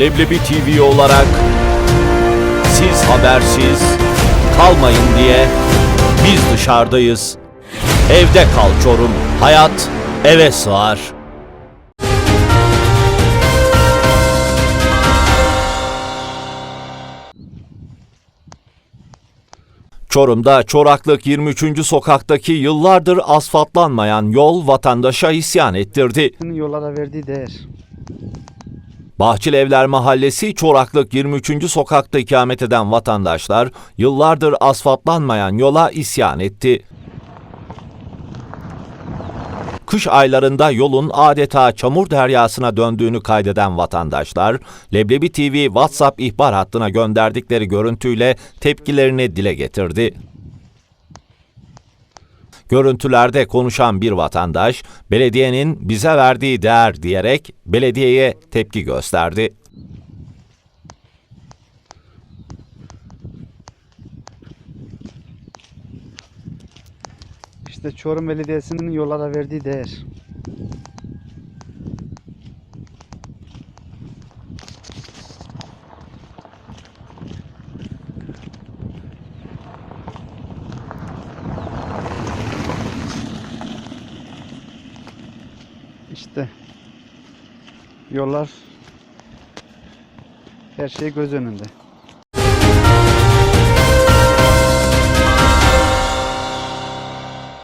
Leblebi TV olarak siz habersiz kalmayın diye biz dışarıdayız. Evde kal Çorum. Hayat eve sığar. Çorum'da Çoraklık 23. sokaktaki yıllardır asfaltlanmayan yol vatandaşa isyan ettirdi. yollara verdiği değer. Bahçelievler Mahallesi Çoraklık 23. sokakta ikamet eden vatandaşlar yıllardır asfaltlanmayan yola isyan etti. Kış aylarında yolun adeta çamur deryasına döndüğünü kaydeden vatandaşlar, Leblebi TV WhatsApp ihbar hattına gönderdikleri görüntüyle tepkilerini dile getirdi. Görüntülerde konuşan bir vatandaş, belediyenin bize verdiği değer diyerek belediyeye tepki gösterdi. İşte Çorum Belediyesi'nin yollara verdiği değer. İşte yollar her şey göz önünde.